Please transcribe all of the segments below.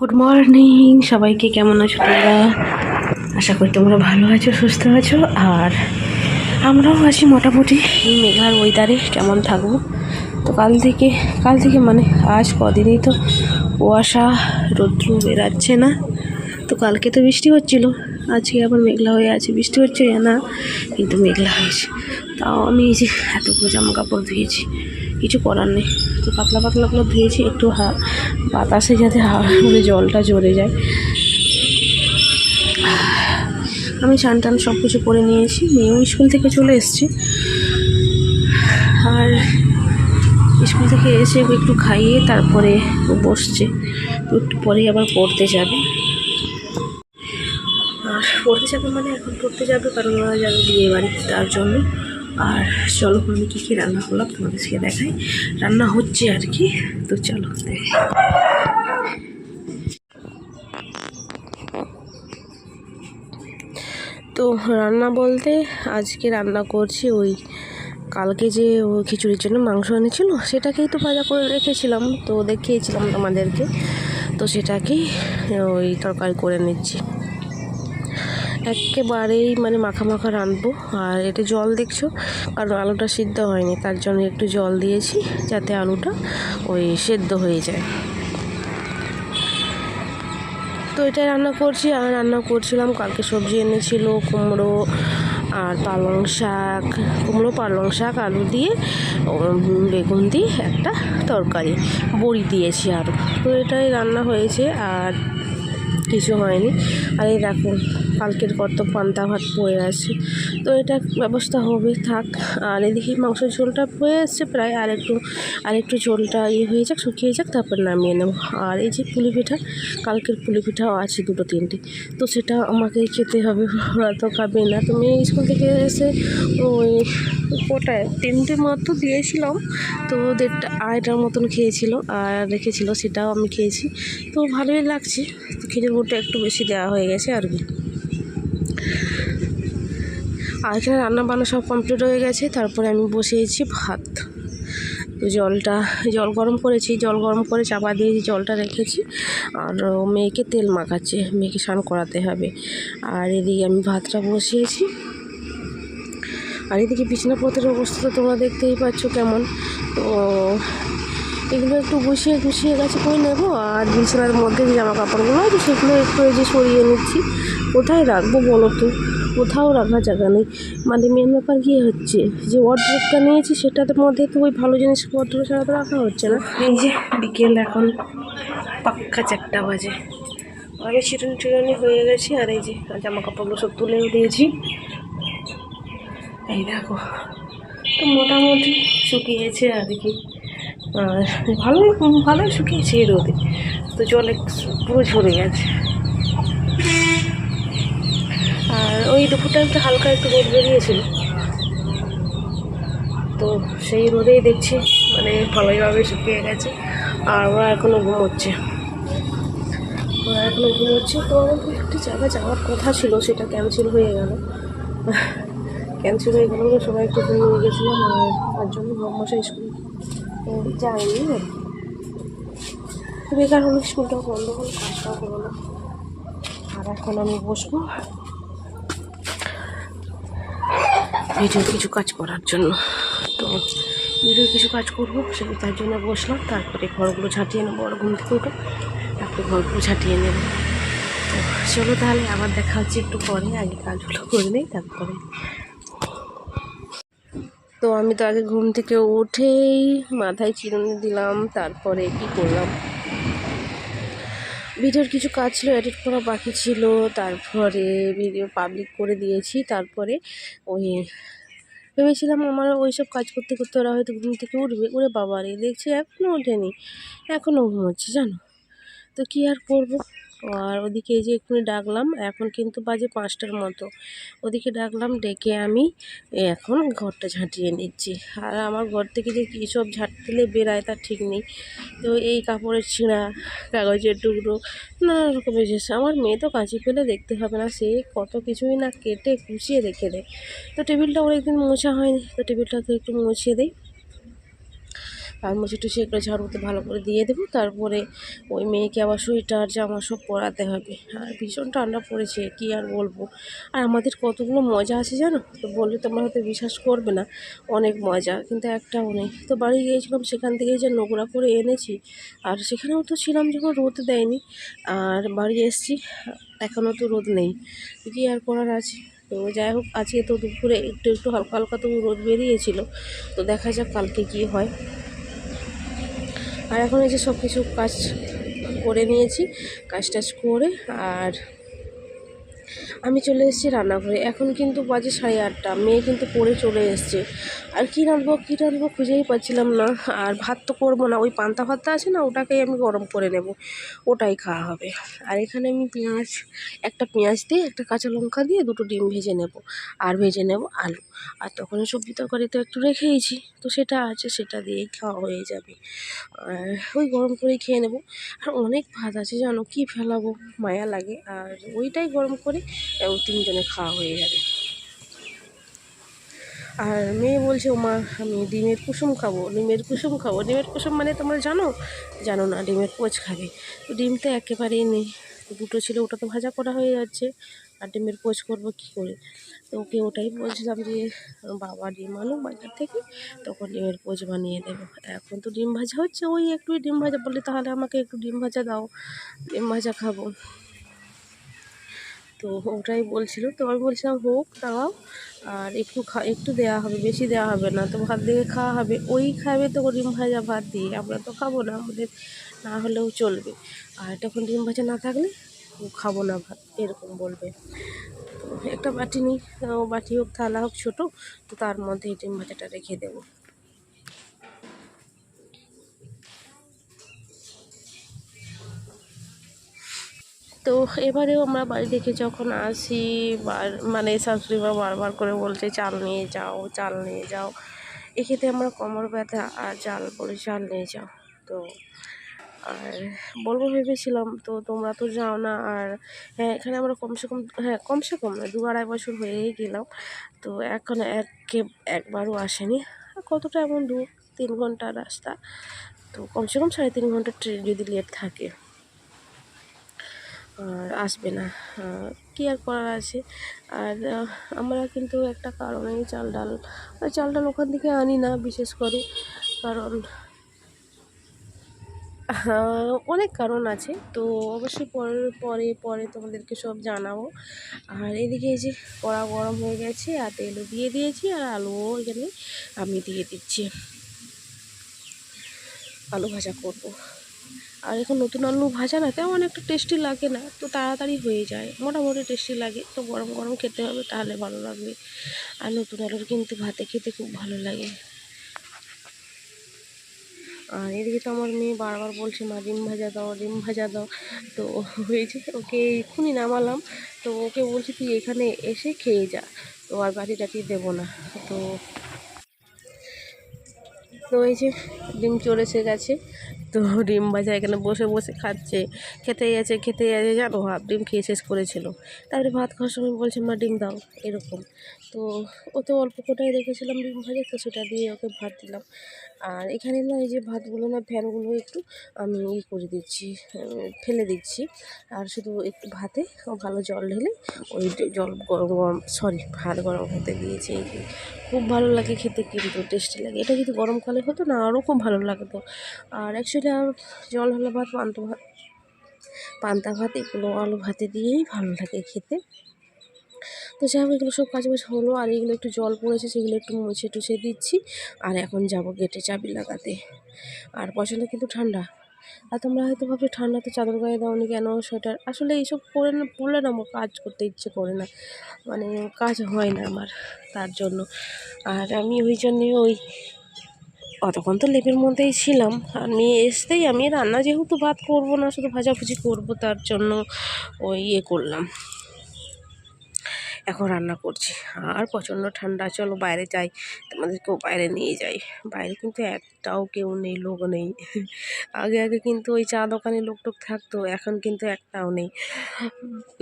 Good morning সবাইকে কেমন আছো তোমরা? আশা করি তোমরা ভালো আছো, সুস্থ আছো, আর আমরাও আছি মোটামুটি এই মেঘলার ওয়েদারে কেমন থাকব। তো কাল থেকে কাল থেকে মানে আজ কদিনই তো কুয়াশা, রৌদ্র বেরাচ্ছে না। তো কালকে তো বৃষ্টি হচ্ছিল, আজকে আবার মেঘলা হয়ে আছে। বৃষ্টি হচ্ছে না, কিন্তু মেঘলা হয়েছে। তাও আমি এই যে এতগুলো জামা কাপড় ধুয়েছি। কিছু করার নেই। তো পাতলা পাতলাগুলো ধুয়েছি, একটু হা, বাতাসে যাতে হাওয়া করে জলটা ঝরে যায়। আমি চান টান সব কিছু করে নিয়েছি মেয়েও স্কুল থেকে চলে এসছে। আর স্কুল থেকে এসে একটু খাইয়ে তারপরে বসছে। একটু পরেই আবার পড়তে যাবে। আর পড়তে যাবে মানে এখন পড়তে যাবে, কারণ ওরা যাবে বিয়ে বাড়ি তার জন্য। আর চলো আমি কী কী রান্না করলাম তোমাদেরকে দেখাই। রান্না হচ্ছে আর কি, তো চলো দেখাই তো রান্না বলতে আজকে রান্না করছি ওই কালকে যে ও খিচুড়ির জন্য মাংস এনেছিল, সেটাকেই তো ভাজা করে রেখেছিলাম, তো দেখিয়েছিলাম তোমাদেরকে। তো সেটাকেই ওই তরকারি করে নিচ্ছি। একেবারেই মানে মাখা মাখা রাঁধবো। আর এটা জল দেখছ? কারণ আলুটা সিদ্ধ হয়নি, তার জন্য একটু জল দিয়েছি যাতে আলুটা ওই সেদ্ধ হয়ে যায়। তো এটা রান্না করছি আর রান্না করছিলাম, কালকে সবজি এনেছিল, কুমড়ো আর পালং শাক। কুমড়ো, পালং শাক, আলু দিয়ে বেগুন দিয়ে একটা তরকারি, বড়ি দিয়েছি আরও তো এটাই রান্না হয়েছে, আর কিছু হয়নি। আর এই দেখো কালকের কত পান্তা ভাত পড়ে আছে। তো এটা ব্যবস্থা হবে, থাক। আর এদিকে মাংসের ঝোলটা হয়ে এসছে প্রায়, আর একটু আর একটু ঝোলটা ইয়ে হয়ে যাক, শুকিয়ে যাক, তারপর নামিয়ে নেব। আর এই যে পুলি পিঠা, কালকের পুলি পিঠাও আছে দুটো তিনটে। তো সেটা আমাকে খেতে হবে, ওরা তো খাবে না। তুমি স্কুল থেকে এসে ওই কোটায়, তিনটে মতো দিয়েছিলাম, তো দেড়টা, আড়াইটার মতন খেয়েছিল, আর রেখেছিল, সেটাও আমি খেয়েছি। তো ভালোই লাগছে খেজুর গুড়টা একটু বেশি দেওয়া হয়ে গেছে আর কি। আর এখানে রান্না বান্না সব কমপ্লিট হয়ে গেছে। তারপরে আমি বসিয়েছি ভাত। তো জলটা, জল গরম করেছি, জল গরম করে চাপা দিয়েছি জলটা রেখেছি। আর মেয়েকে তেল মাখাচ্ছে, মেয়েকে স্নান করাতে হবে। আর এদিকে আমি ভাতটা বসিয়েছি। আর এদিকে বিছানাপত্রের অবস্থা তো তোমরা দেখতেই পাচ্ছ কেমন। তো এগুলো একটু গুছিয়ে গুছিয়ে গেছে করে নেব। আর বিছানার মধ্যে যে জামা কাপড়গুলো আছে, সেগুলো একটু এই যে সরিয়ে নিচ্ছি। কোথায় রাখব বলো তো? কোথাও রাখার জায়গা নেই। মানে মেন ব্যাপার কী হচ্ছে? যে ওয়ার্ড্রোপটা নিয়েছি সেটার মধ্যে তো ওই ভালো জিনিস ওয়ার্ড্রোপ ছাড়া তো রাখা হচ্ছে না। এই যে বিকেল এখন পাক্কা চারটা বাজে। আগে চিরুনি টিরুনি হয়ে গেছি, আর এই যে জামা কাপড়গুলো সব তুলেও দিয়েছি। এই দেখো, তো মোটামুটি শুকিয়েছে আর কি। আর ভালোই ভালোই শুকিয়েছে রোদে। তো জলে পুরো ঝরে গেছে আর ওই দুপুরটা একটু হালকা একটু রোদ বেরিয়েছিল। তো সেই রোদেই দেখছি মানে ভালোইভাবে শুকিয়ে গেছে, আর ওরা এখনও ঘুমোচ্ছে। ওরা এখনও ঘুমোচ্ছে, তো আমাদের একটি জায়গায় যাওয়ার কথা ছিল, সেটা ক্যান্সেল হয়ে গেল। ক্যান্সেল হয়ে গেল সবাই একটু ঘুমিয়ে গেছিলাম, আর তার জন্য মশাই স্কুল যায়নি। বেকার হলো স্কুলটাও বন্ধ হলো কাজটাও না। আর এখন আমি বসবো। ভিডিও কিছু কাজ করার জন্য। তো ভিডিও কিছু কাজ করব সেটা তার জন্য বসলাম। তারপরে ঘরগুলো ঝাঁটিয়ে নেব আর ঘুম থেকে উঠে তারপরে ঘরগুলো ঝাঁটিয়ে নেব। তো চলো তাহলে, আবার দেখা হচ্ছে একটু পরে। আগে কাজগুলো করে নেই, তারপরে। তো আমি তো আগে ঘুম থেকে উঠেই মাথায় চিরুনি দিলাম, তারপরে কি করলাম? ভিডিওর কিছু কাজ ছিল এডিট করা বাকি ছিল, তারপরে ভিডিও পাবলিক করে দিয়েছি, তারপরে ওই ভেবেছিলাম আমার ওই সব কাজ করতে করতে ওরা হয়তো ঘুম থেকে উঠবে ওরে বাবা রে, দেখছি এখনও ওঠেনি এখনও ঘুমোচ্ছে, জানো? তো কী আর করব? আর ওদিকে এই যে এক্ষুনি ডাকলাম, এখন কিন্তু বাজে পাঁচটার মতো। ওদিকে ডাকলাম, ডেকে আমি এখন ঘরটা ঝাঁটিয়ে নিচ্ছি। আর আমার ঘর থেকে যে কী সব ঝাঁট দিলে বেরায় তার ঠিক নেই। তো এই কাপড়ের ছিঁড়া, কাগজের টুকরো, নানা রকমের জিনিস। আমার মেয়ে তো কাঁচি ফেলে দেখতে হবে না, সে কত কিছুই না কেটে কুচিয়ে রেখে দেয়। তো টেবিলটা অনেকদিন মোছা হয়নি, তো টেবিলটাকে একটু মুছিয়ে দেই। আর মুছে টুছে এগুলো মতো ভালো করে দিয়ে দেবো, তারপরে ওই মেয়েকে আবার সোয়েটার, জামা সব পরাতে হবে। আর ভীষণ ঠান্ডা পড়েছে, কি আর বলব? আর আমাদের কতগুলো মজা আছে জানো? তো বললে তোমরা হয়তো বিশ্বাস করবে না, অনেক মজা, কিন্তু একটাও নেই। তো বাড়ি গিয়েছিলাম, সেখান থেকে যে নোংরা করে এনেছি, আর সেখানেও তো ছিলাম যখন রোদ দেয়নি, আর বাড়ি এসেছি, এখনও তো রোদ নেই কি আর করার আছে? তো যাই হোক, আজকে তো দুপুরে একটু একটু হালকা হালকা তো রোদ বেরিয়েছিল, তো দেখা যাক কালকে কী হয়। আর এখন এই যে সব কিছু কাজ করে নিয়েছি কাজ টাজ করে আর আমি চলে এসেছি রান্নাঘরে। এখন কিন্তু বাজে সাড়ে আটটা। মেয়ে কিন্তু পড়ে চলে এসছে। আর কী রাঁধবো কী রাঁধবো খুঁজেই পাচ্ছিলাম না। আর ভাত তো করব না। ওই পান্তা ভাতটা আছে না, ওটাকেই আমি গরম করে নেব। ওটাই খাওয়া হবে। আর এখানে আমি পেঁয়াজ, একটা পেঁয়াজ দিয়ে একটা কাঁচা লঙ্কা দিয়ে দুটো ডিম ভেজে নেব। আর ভেজে নেব আলু। আর তখন সবজি তরকারি তো একটু রেখেইছি। তো সেটা আছে, সেটা দিয়েই খাওয়া হয়ে যাবে। আর ওই গরম করেই খেয়ে নেব। আর অনেক ভাত আছে জানো, কি ফেলাবো? মায়া লাগে। আর ওইটাই গরম করে ও তিনজনে খাওয়া হয়ে যাবে। আর মেয়ে বলছে মা আমি ডিমের কুসুম খাব। ডিমের কুসুম খাব। ডিমের কুসুম মানে তোমরা জানো? জানো না, ডিমের পোচ খাবে। তো ডিম তো একেবারেই নেই। দুটো ছিল, ওটা তো ভাজা করা হয়ে যাচ্ছে। আর ডিমের পোচ করব কী করে? তো ওকে ওটাই বলছিলাম যে, বাবা ডিম আনো বাজার থেকে, তখন ডিমের পোচ বানিয়ে দেবো। এখন তো ডিম ভাজা হচ্ছে, ওই একটু ডিম ভাজা। বললে, তাহলে আমাকে একটু ডিম ভাজা দাও, ডিম ভাজা খাব। তো ওটাই বলছিল। তো আমি বলছিলাম, হোক, দাঁড়াও। আর একটু খা, একটু দেওয়া হবে, বেশি দেওয়া হবে না। তো ভাত দিয়ে খাওয়া হবে। ওই খাবে তো ডিম ভাজা ভাত দিয়ে। আমরা তো খাব না আমাদের না হলেও চলবে। আর তখন ডিম ভাজা না থাকলে খাব না ভাত। এরকম বলবে। তো একটা বাটি নিই বাটি হোক, থালা হোক, ছোটো। তো তার মধ্যে ডিম ভাজাটা রেখে দেবো। তো এবারেও আমরা বাড়ি থেকে যখন আসি মানে শাশুড়ি মা বারবার করে বলছে, চাল নিয়ে যাও, চাল নিয়ে যাও। এক্ষেত্রে আমরা কোমর ব্যথা আর চাল বলে চাল নিয়ে যাও। তো আর বলব ভেবেছিলাম, তো তোমরা তো যাও না। আর হ্যাঁ এখানে আমরা কমসে কম হ্যাঁ কমসে কম না, দু আড়াই বছর হয়েই গেলাম। তো এখন এক, একবারও আসেনি। কতটা এমন দু, তিন ঘণ্টা রাস্তা। তো কমসে কম সাড়ে তিন ঘণ্টা ট্রেন যদি লেট থাকে। আর আসবে না। কী আর করার আছে? আর আমরা কিন্তু একটা কারণেই চাল ডাল চাল ডাল ওখান থেকে আনি না, বিশেষ করে। কারণ অনেক কারণ আছে। তো অবশ্যই পরে পরে পরে তোমাদেরকে সব জানাব। আর এদিকে যে কড়া গরম হয়ে গেছে, আর তেলও দিয়ে দিয়েছি, আর আলুও এখানে আমি দিয়ে দিচ্ছি। আলু ভাজা করব। আর এখন নতুন আলু ভাজা না, তেমন একটা টেস্টি লাগে না, তো তাড়াতাড়ি হয়ে যায়, মোটামুটি টেস্টি লাগে, তো গরম গরম খেতে হবে তাহলে ভালো লাগবে। আর নতুন আলুর কিন্তু ভাতে খেতে খুব ভালো লাগে। আর এদিকে তো আমার মেয়ে বারবার বলছে, মা, ডিম ভাজা দাও, ডিম ভাজা দাও। তো হয়েছে, ওকে এক্ষুনি নামালাম, তো ওকে বলছি, তুই এখানে এসে খেয়ে যা। তো আর বাটি টাটি দেবো না, তো তো এই যে ডিম চড়েছে গেছে তো ডিম ভাজা এখানে বসে বসে খাচ্ছে। খেতে আছে খেতে আছে জানো, হাফ ডিম খেয়ে শেষ করেছিল। তারপরে ভাত খাওয়ার সময় বলছে, মা, ডিম দাও। এরকম। তো ও তো অল্প কোটায় রেখেছিলাম ডিম ভাজা, তো সেটা দিয়ে ওকে ভাত দিলাম। আর এখানে না এই যে ভাতগুলো না ফ্যানগুলো একটু আমি ই করে দিচ্ছি ফেলে দিচ্ছি। আর শুধু একটু ভাতে ভালো জল ঢেলে ওই জল গরম গরম, সরি, ভাত গরম হতে দিয়েছি খুব ভালো লাগে খেতে, কিন্তু টেস্টি লাগে। এটা যদি গরমকালে হতো না, আরও খুব ভালো লাগতো। আর অ্যাকচুয়ালি আর জল হলো ভাত, পান্তা ভাত পান্তা ভাত, এগুলো আলু ভাতে দিয়েই ভালো লাগে খেতে। তো যাই হোক, এগুলো সব কাজবাজ হলো, আর এগুলো একটু জল পড়েছে, সেগুলো একটু মুছে টুছে দিচ্ছি, আর এখন যাব গেটে চাবি লাগাতে। আর পছন্দ কিন্তু ঠান্ডা। আর তোমরা হয়তো ভাবছ ঠান্ডাতে চাদর গায়ে দাওনি কেন, সোয়েটার? আসলে এইসব পরে না, পরলে না, আমার কাজ করতে ইচ্ছে করে না। মানে কাজ হয় না আমার, তার জন্য। আর আমি ওই জন্যই ওই অতক্ষণ তো লেপের মধ্যেই ছিলাম। আর নিয়ে এসতেই আমি রান্না যেহেতু ভাত করব না, শুধু ভাজাভুজি করব, তার জন্য ওই ইয়ে করলাম। এখন রান্না করছি। আর প্রচণ্ড ঠান্ডা, চলো বাইরে যাই, তোমাদেরকেও বাইরে নিয়ে যাই। বাইরে কিন্তু একটাও কেউ নেই, লোক নেই। আগে আগে কিন্তু ওই চা দোকানে লোক টোক থাকতো, এখন কিন্তু একটাও নেই।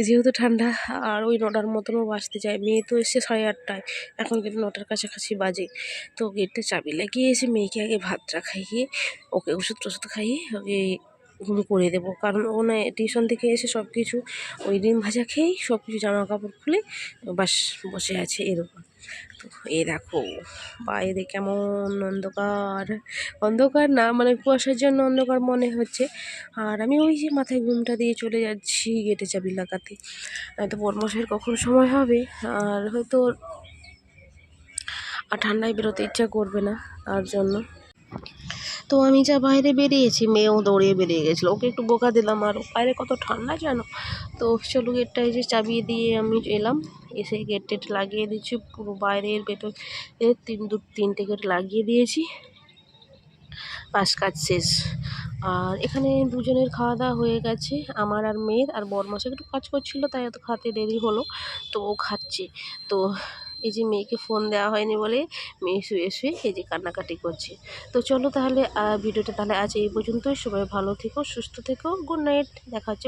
যেহেতু ঠান্ডা, আর ওই নটার মতনও বাজতে যায়, মেয়ে তো এসে সাড়ে আটটায়, এখন কিন্তু নটার কাছাকাছি বাজে। তো গেটে চাবি লাগিয়ে এসে মেয়েকে আগে ভাতটা খাইয়ে, ওকে ওষুধ টষুধ খাইয়ে, ওকে ঘুম করে দেবো। কারণ ও না টিউশন থেকে এসে সব কিছু ওই ডিম ভাজা খেয়েই সব কিছু জামা কাপড় খুলে বাস বসে আছে এরকম তো এ দেখো বাইরে কেমন অন্ধকার। অন্ধকার না মানে কুয়াশার জন্য অন্ধকার মনে হচ্ছে। আর আমি ওই যে মাথায় ঘুমটা দিয়ে চলে যাচ্ছি গেটে চাবি লাগাতে। নয়তো বরমশের কখন সময় হবে? আর হয়তো আর ঠান্ডায় বেরোতে ইচ্ছা করবে না তার জন্য। তো আমি যা বাইরে বেরিয়েছি, মেয়েও দৌড়িয়ে বেরিয়ে গেছিল। ওকে একটু বোকা দিলাম আর। বাইরে কত ঠান্ডা জানো? তো চলো গেটটায় যে চাবিয়ে দিয়ে আমি এলাম। এসে গেট টেট লাগিয়ে দিচ্ছি পুরো বাইরের ভেতর তিন, দু, তিনটে গেট লাগিয়ে দিয়েছি। পাশ কাজ শেষ। আর এখানে দুজনের খাওয়া দাওয়া হয়ে গেছে, আমার আর মেয়ের। আর বরমাসে একটু কাজ করছিল, তাই এত খাতে দেরি হলো। তো ও খাচ্ছে। তো এই যে মেয়েকে ফোন দেওয়া হয়নি বলে মেয়ে শুয়ে শুয়ে এই যে কান্নাকাটি করছে। তো চলো তাহলে ভিডিওটা তাহলে আজ এই পর্যন্তই। সবাই ভালো থেকো, সুস্থ থেকো। Good night. দেখা হচ্ছে